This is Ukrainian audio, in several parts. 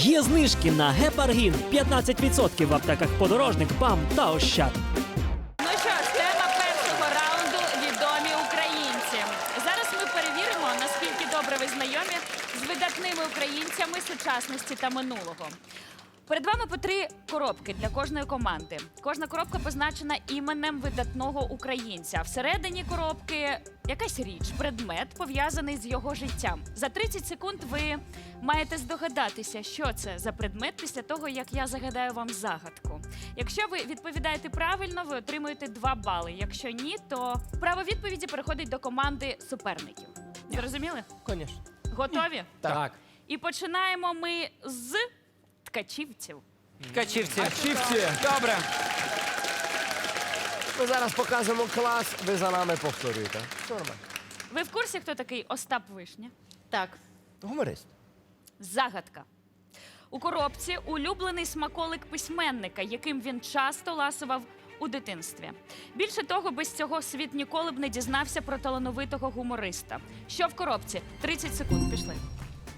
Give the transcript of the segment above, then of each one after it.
Є знижки на гепаргін 15% в аптеках подорожник, БАМ та Ощад. Ну що тема першого раунду відомі українці. Зараз ми перевіримо, наскільки добре ви знайомі з видатними українцями сучасності та минулого. Перед вами по три коробки для кожної команди. Кожна коробка позначена іменем видатного українця. Всередині коробки якась річ, предмет пов'язаний з його життям. За 30 секунд ви маєте здогадатися, що це за предмет після того, як я загадаю вам загадку. Якщо ви відповідаєте правильно, ви отримуєте 2 бали. Якщо ні, то право відповіді переходить до команди суперників. Зрозуміли? Конечно. Готові? Так. І починаємо ми з ткачівців. Ткачівці. Ткачівці. Добре. Ми зараз показуємо клас, ви за нами повторюєте. Все нормально. Ви в курсі, хто такий Остап Вишня? Так. Гуморист. Загадка. У коробці улюблений смаколик письменника, яким він часто ласував у дитинстві. Більше того, без цього світ ніколи б не дізнався про талановитого гумориста. Що в коробці? 30 секунд пішли.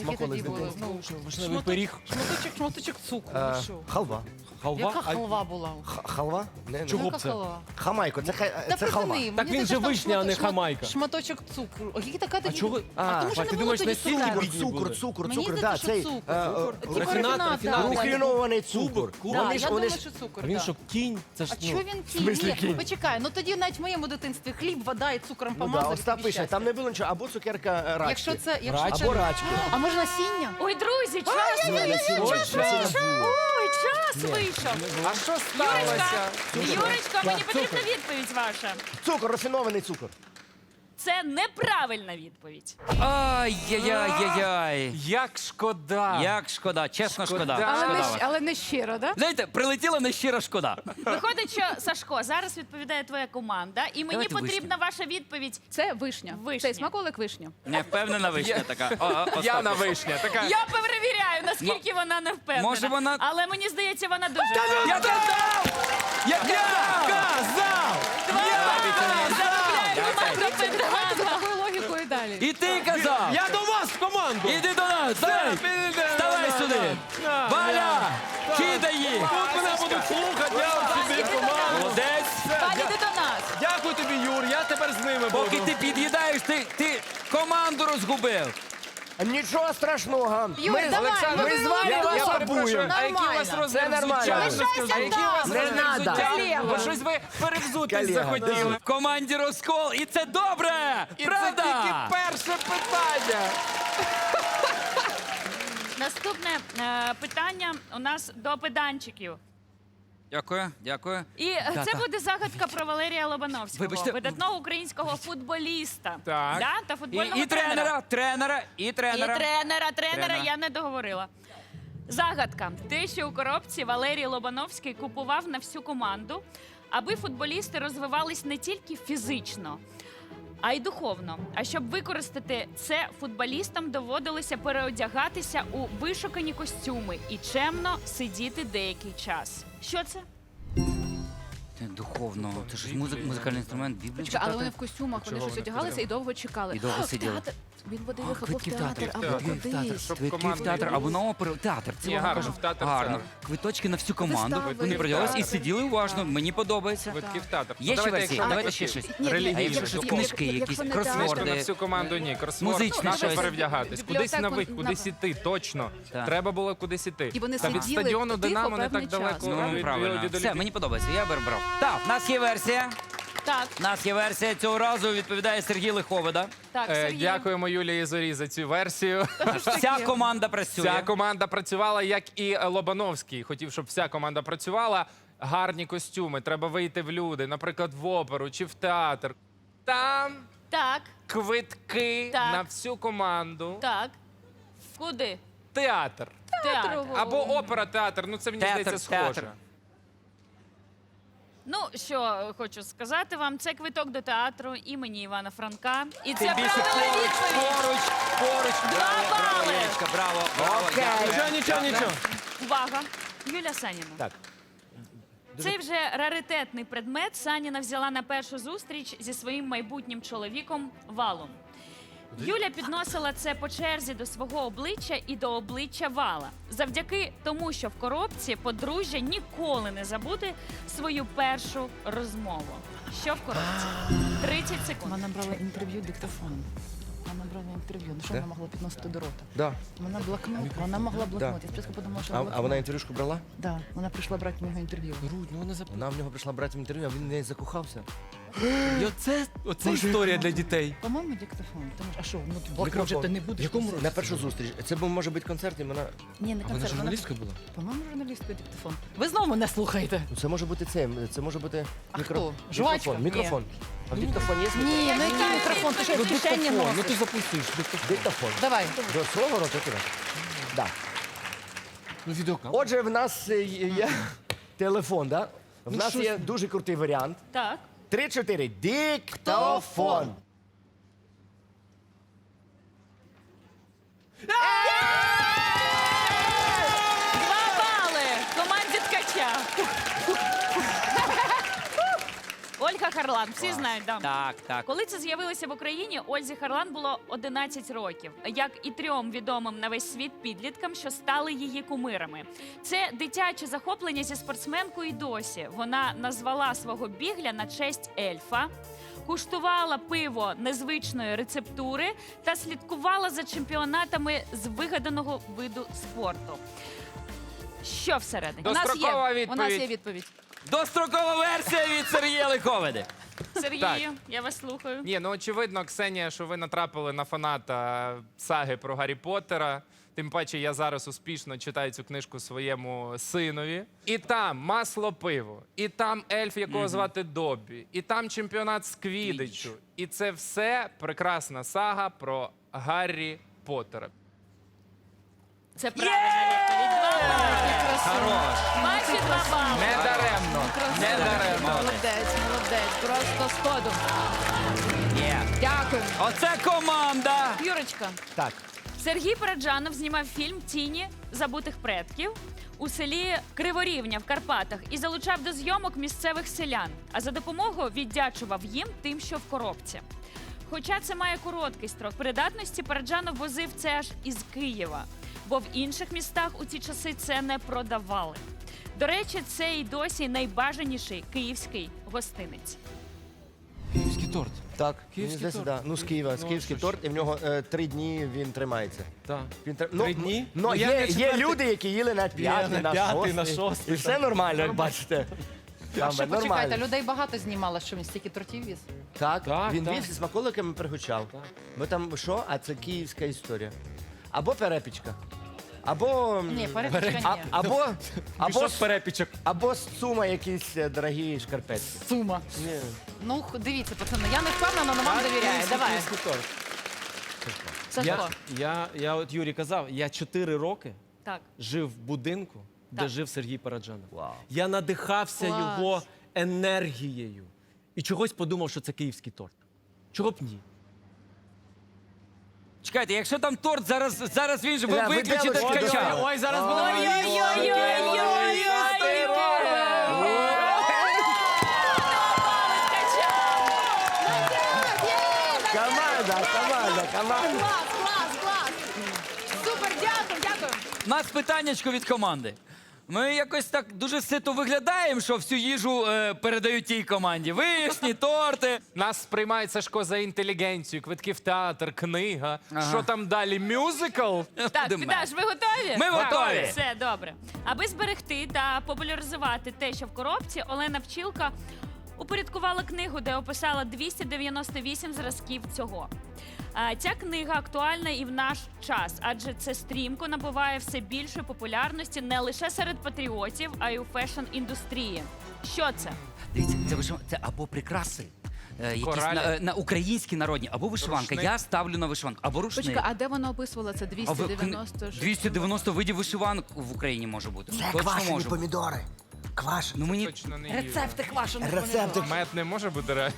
Смаколи з були? дитинства. Ну, Вишневий пиріг. шматочок, шматочок цукру. Е, що? Халва. Халва. Яка А халва була? Х- Халва? Не, не. Чого? Яка б це? халва? Хамайко, це, хай- Та це халва. припини, мені він здається, же там вишня, а не хамайка. Шматочок цукру. Які така тоді? чого- А, тому що а, не ти було думаєш, тоді настільки цукру. бідні Цукор, були? цукор, Мені цукор, здається, да, що цукор. е, е, Цукор. рафі- Типу рафінат, рафінат. да. Рафінований цукор. Кубок, кубок. Да, Вони ж- я вони думаю, ж- що цукор. Він да. що, кінь? Це ж, А ну, чого він кінь? смислі Ні, кінь? почекай, ну тоді навіть в моєму дитинстві хліб, вода і цукром Ну, да, помазали. Остап пише, щастя. там не було нічого, або цукерка е, рачки. Якщо це, якщо Рачки. це... Або рачки. А може насіння? Ой, друзі, час! Ой, час вийшов! А що Юрочка, Юрочка, мені потрібна відповідь ваша. Цукор, рафінований цукор. Це неправильна відповідь. Ай-яй-яй-яй. Як шкода. Як шкода, чесно шкода. Шкода. Але Шкода не, щ- але не щиро, да? Знаєте, прилетіла нещира шкода. Виходить, що Сашко зараз відповідає твоя команда, і мені Давайте потрібна ваша відповідь. Це вишня. Вишня. Цей смаколик вишня. Не впевнена вишня така. О, о, Остап. Яна вишня. Така. Я перевіряю, наскільки вона не впевнена. може, вона- Але мені здається, вона дуже Я казав! Давайте за такою логікою далі. І ти казав! Я до вас в команду. Іди до нас! Вставай сюди! Валя! Кидай їх! Тут мене будуть слухати, я собі команду. Молодець! іди до нас. Дякую тобі, Юр, я тепер з ними буду. Поки ти під'їдаєш, ти команду розгубив. Нічого страшного. Юр, ми, давай, ми ми з вами Я, вас я обуємо. а який у вас розмір Це нормально. Лишайся А який у вас там. Не розмір надо. взуття? Колега. Бо щось ви перевзутись Колега, захотіли. В команді розкол, і це добре! І Правда? це тільки перше питання. Наступне е, питання у нас до педанчиків. Дякую, дякую. І е, це так. буде загадка про Валерія Лобановського, Вибачте. видатного українського футболіста. Так. Да? Та І, футбольного і тренера, тренера, і І тренера. тренера, тренера, Тренера. я не договорила. Загадка. Те, що у коробці Валерій Лобановський купував на всю команду, аби футболісти розвивались не тільки фізично, а й духовно. А щоб використати це, футболістам доводилося переодягатися у вишукані костюми і чемно сидіти деякий час. Що це? Духовно. Це ж музик, музикальний інструмент, біблію але вони в костюмах, вони щось одягалися і довго чекали. І довго сиділи. театр. Він водив А, їх або в квитки в театр, театр, або квитки в театр, кудись. Щоб квитки в театр, не або на оперу. Театр, це Ні, гарно. гарно, в театр Гарно. це- Квиточки на всю команду. Вистави. Вони продавалися і Театр. сиділи уважно. Мені подобається. Квитки в театр. Є ще Давайте, версії? якщо Давайте ще щось. Ні, ні, Релігійні. Якщо якщо- книжки, якщо якісь не Книжки на кросворди. всю команду ні. Кросворд. Музичне щось. перевдягатись? Кудись на ви, Бібліотеку кудись іти, точно. Так. Треба було кудись іти. І вони Та від сиділи стадіону тихо Динамо не певний так далеко. Ну, від- правильно. від Все, мені подобається, я брав. Так, в нас є версія. Так, В нас є версія. Цього разу відповідає Сергій Лиховида. так, Е, Сергій. Дякуємо Юлії Зорі за цю версію. Вся команда працює. Вся команда працювала, як і Лобановський. Хотів, щоб вся команда працювала. Гарні костюми, треба вийти в люди, наприклад, в оперу чи в театр. Там Так, квитки Так. на всю команду. так. Куди? Театр. Театр. Або опера, театр. Ну це мені Театр, здається театр. Ну, що хочу сказати вам, це квиток до театру імені Івана Франка. І це Тим більше правильна поруч, відповідь. поруч, поруч. Браво, браво, бали. Браво. Дякую. Нічого, нічого, нічого. Увага! Юля Саніна. Так. Цей вже раритетний предмет Саніна взяла на першу зустріч зі своїм майбутнім чоловіком Валом. Юля підносила це по черзі до свого обличчя і до обличчя вала. Завдяки тому, що в коробці подружжя ніколи не забуде свою першу розмову. Що в коробці? 30 секунд. Вона брала інтерв'ю диктофоном. Вона брала інтерв'ю. Ну що вона могла підносити до рота? Да. Вона блокнот. Вона могла блокнот. Я спочатку подумала, що А, блокнот. а вона інтерв'юшку брала? Да, вона прийшла брати в нього інтерв'ю. Рудь, ну вона зап... Вона в нього прийшла брати інтерв'ю, а він в неї закохався. І оце, оце історія для дітей. По-моєму, диктофон. Тому що- а що, ну блокнот Мікрофон. же ти не будеш. Якому? На першу зустріч. Це був, може бути концерт, і вона. Ні, не А вона концерт. Вона, журналістка була? по-моєму, журналістський диктофон. Ви знову мене слухаєте. Ну, це може бути це. Це може бути А мікро... хто? Жвачка? мікрофон. Мікрофон. А в диктофон є? Ні, ну який мікрофон? Ти що, в кишені диктофон, ну ти носиш? запустиш. диктофон. Диктофон. Давай. До свого рота тебе? Да. Ну відеокамера. Отже, в нас е, є телефон, да? В Ну, нас щось- є дуже крутий варіант. Так. Три-чотири. Диктофон. Два Харлан, всі знають, да. Так, так. Коли це з'явилося в Україні, Ользі Харлан було 11 років, як і трьом відомим на весь світ підліткам, що стали її кумирами. Це дитяче захоплення зі спортсменкою і досі. Вона назвала свого бігля на честь ельфа. Куштувала пиво незвичної рецептури та слідкувала за чемпіонатами з вигаданого виду спорту. Що всередині? У нас є. Дострокова У нас є відповідь. відповідь. Дострокова версія від Сергія Ликовиди. Сергію, я вас слухаю. Ні, ну очевидно, Ксенія, що ви натрапили на фаната саги про Гаррі Поттера. Тим паче, я зараз успішно читаю цю книжку своєму синові. І там масло пиво, і там ельф, якого звати Добі, і там чемпіонат з квідичу. І це все прекрасна сага про Гаррі Поттера. Це правильна відповідь. Два бали. Хорош. Ваші два бали. Не даремно. Не даремно. Молодець, молодець. Просто сходу. Є. Дякую. Оце команда. Юрочка, Так. Сергій Параджанов знімав фільм Тіні забутих предків у селі Криворівня в Карпатах і залучав до зйомок місцевих селян. А за допомогою віддячував їм тим, що в коробці. Хоча це має короткий строк придатності, Параджанов возив це аж із Києва, бо в інших містах у ті часи це не продавали. До речі, це і досі найбажаніший київський гостинець. Київський торт. Так. Київський Мені здається, торт. да. Ну, з Києва. З Ну, київський що ж. торт, і в нього е, три дні він тримається. Так. Він тр- Три дні? Ну, Ну, я є, на є четвертий- люди, які їли на п'ятий, на на, п'ятий, шостий. на шостий, І все нормально, як бачите. А Там що нормально. почекайте, людей багато знімала, що він стільки тортів віз. Так, Так, він так. вів зі смаколиками пригучав. Бо там що? А це київська історія. Або перепічка. Або. Ні, перепічка а, ні. або, або, Мішок з- перепічок. або з цума якісь е, дорогі шкарпетки. Сума. Ні. Ну, х- дивіться, пацани, я не впевнена, але вам довіряю. Давай. Сашко. Я, я, я от Юрій казав, я чотири роки Так. жив в будинку, де Так. жив Сергій Параджанов. Вау. Я надихався Клас. його енергією. І чогось подумав, що це київський торт. Чого б ні? Чекайте, якщо там торт, зараз, зараз він же ви Да, ви виключите девочки, ткача. Ой, зараз буде Команда, команда, команда. Клас, клас, клас. Супер, дякую, дякую. У нас питаннячко від команди. Ми якось так дуже сито виглядаємо, що всю їжу е, передають тій команді. Вишні, торти. Нас сприймає Сашко за інтелігенцію, квитки в театр, книга. Ага. Що там далі? Мюзикл? Так, Будемо. Підаш, ви готові? Ми Так. готові. Все добре. Аби зберегти та популяризувати те, що в коробці, Олена Вчілка упорядкувала книгу, де описала 298 зразків цього. Ця книга актуальна і в наш час, адже це стрімко набуває все більшої популярності не лише серед патріотів, а й у фешн-індустрії. Що це? Дивіться, це вишив... це або прикраси. е, Якісь Коралі. на, е, на українські народні, або вишиванка. Рушник. Я ставлю на вишиванку, або рушник. Почекай, а де вона описувала це? А ви- 290? 290 видів вишиванок в Україні може бути. Точно може бути. помідори. Кваш. Ну мені Точно не їжа. рецепти квашених. Рецепти. Мед не може бути реально.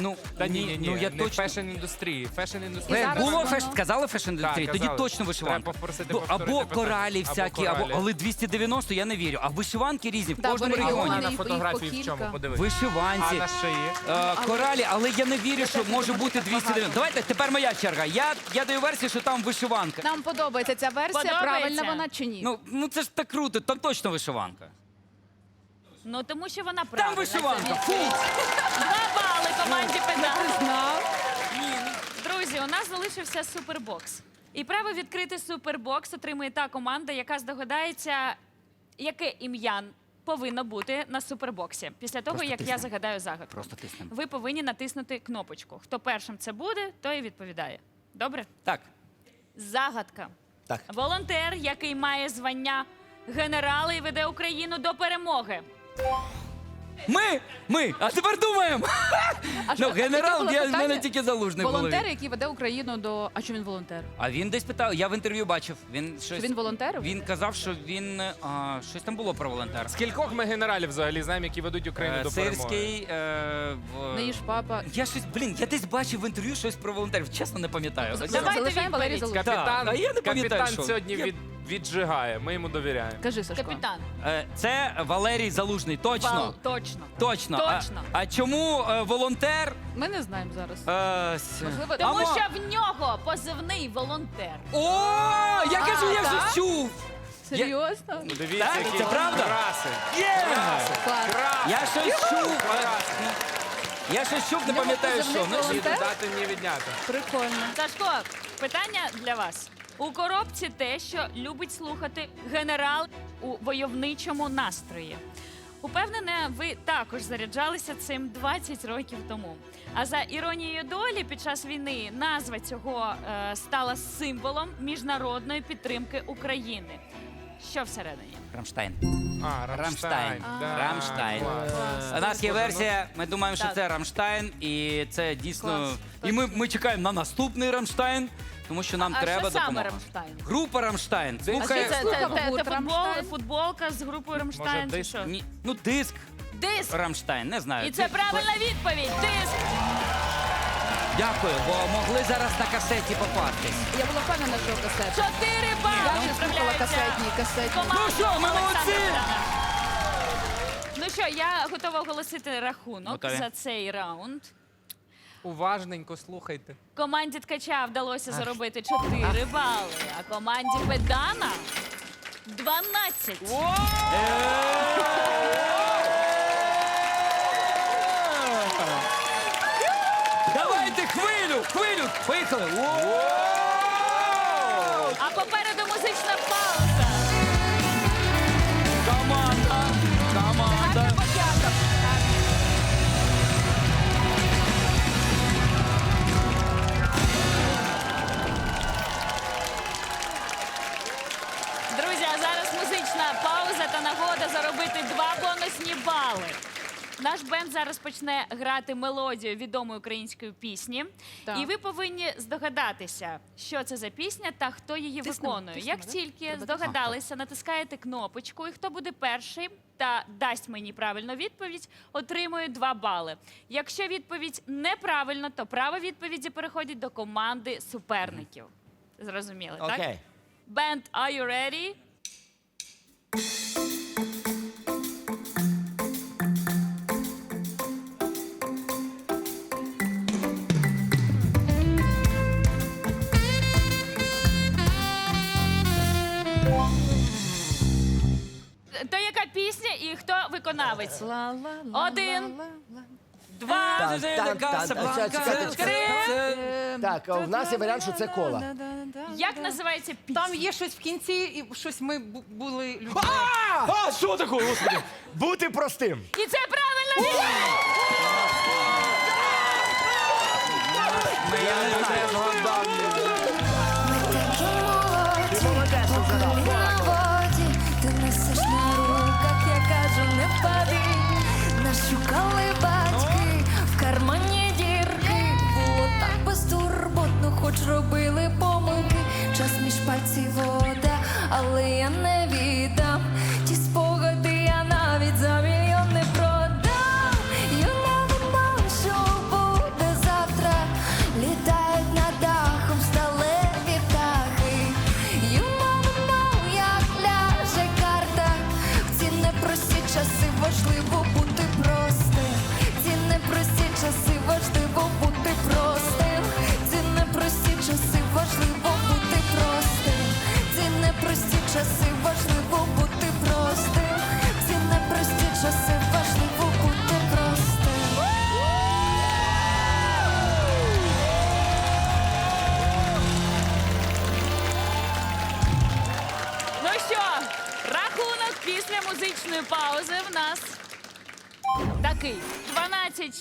Ну, Та ні, ні, ні, ну я не точно. фешн індустрії. Фешн Ви індустрія. зараз було воно- феш... казали фешн індустрії, тоді казали. точно вишиванка. Треба попросити Ну, повторити або питання. коралі Або всякі, або, коралі. але 290 я не вірю. А вишиванки різні в Да, кожному бо регіони. регіоні. на їх фотографії в кілька. чому? Подивись. Вишиванці. А на шиї? Е, коралі, але я не вірю, що може бути 290. Давайте тепер моя черга. Я, я даю версію, що там вишиванка. Нам подобається ця версія, Подобається? правильна вона чи ні? Ну, ну це ж так круто, там точно вишиванка. Ну тому що вона правильна. Там вишиванка. Фу! Два бали команді Педан. Знав. Друзі, у нас залишився супербокс. І право відкрити супербокс отримує та команда, яка здогадається, яке ім'я повинно бути на супербоксі. Після того, Просто як я загадаю загадку. Просто тиснемо. Ви повинні натиснути кнопочку. Хто першим це буде, той і відповідає. Добре? Так. Загадка. Так. Волонтер, який має звання генерала і веде Україну до перемоги. Ми! Ми! А тепер думаємо! А що, Ну, генерал, яке було я, в мене тільки залужний в голові. Волонтер, який веде Україну до. А що він волонтер? А він десь питав, я в інтерв'ю бачив. Він щось. Він волонтерив? Він казав, що він а, щось там було про волонтера. Скількох ми генералів взагалі знаємо, які ведуть Україну Е, до перемоги? Сирський. Е, в... Не їж папа. Я щось, блін, я десь бачив в інтерв'ю щось про волонтерів. Чесно, не пам'ятаю. Давайте Залишаємо Валерій. Залужний. Капітан, Так, а я не пам'ятаю, капітан що. сьогодні Я- від, віджигає. Ми йому довіряємо. Кажи, Сашко. Капітан. Е, Це Валерій Залужний, точно. Бал. Точно. Точно. Точно. А, а чому е, волонтер? Ми не знаємо зараз. Е, с- Можливо, Тому Амо- що в нього позивний волонтер. О, я кажу, я так? вже чув. Серйозно? Дивіться, Так? які Це правда? краси. Є! Клас. Я щось чув. Я щось чув, не пам'ятаю, що. позивний Ну, Ні волонтер? додати, ні відняти. Прикольно. Сашко, питання для вас. У коробці те, що любить слухати генерал у войовничому настрої. Упевнене, ви також заряджалися цим 20 років тому. А за іронією долі, під час війни назва цього е, стала символом міжнародної підтримки України. Що всередині? Рамштайн. А, Рамштайн. Рамштайн. Да, Рамштайн. клас. У нас є версія, ми думаємо, що Так. це Рамштайн, і це дійсно. Клас, І ми, ми чекаємо на наступний Рамштайн, тому що нам а треба що саме допомога. Рамштайн? Група Рамштайн. А що це, це, слухав це, гурт це футбол, «Рамштайн»? футболка з групою Рамштайн? чи диск? що? ні, ну диск Диск! Рамштайн, не знаю. І це правильна відповідь. Диск! Дякую, бо могли зараз на касеті попастись. Я була впевнена, що касет. Чотири Я бали вже слухала відправляються касетні, касетні. Ну що, ми молодці! Ну що, я готова оголосити рахунок Готові. за цей раунд. Уважненько слухайте. Команді ткача вдалося заробити 4 бали, а команді Педана 12. Давайте хвилю, поїхали. А попереду музична пауза. Команда, команда. Друзі, а зараз музична пауза та нагода заробити два бонусні бали. Наш бенд зараз почне грати мелодію відомої української пісні, Так. і ви повинні здогадатися, що це за пісня та хто її Тиснемо, виконує. тиснемо, Як да? тільки Треба здогадалися, натискаєте кнопочку, і хто буде перший та дасть мені правильну відповідь, отримує два бали. Якщо відповідь неправильна, то право відповіді переходить до команди суперників. Зрозуміли, так? Окей. Band, are you ready? Виконавець? Один. Два. Так, так, так, чекайте, а в нас є варіант, що це кола. Як називається пісня? Там є щось в кінці, і щось ми бу- були людьми. А, що таке, господи? Бути простим. І це правильно відповідь! Ти робили помилки. Час між пальців вода, але я не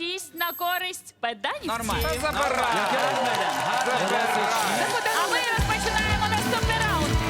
12-6 на користь педанівців. Нормально. Та забирай. А ми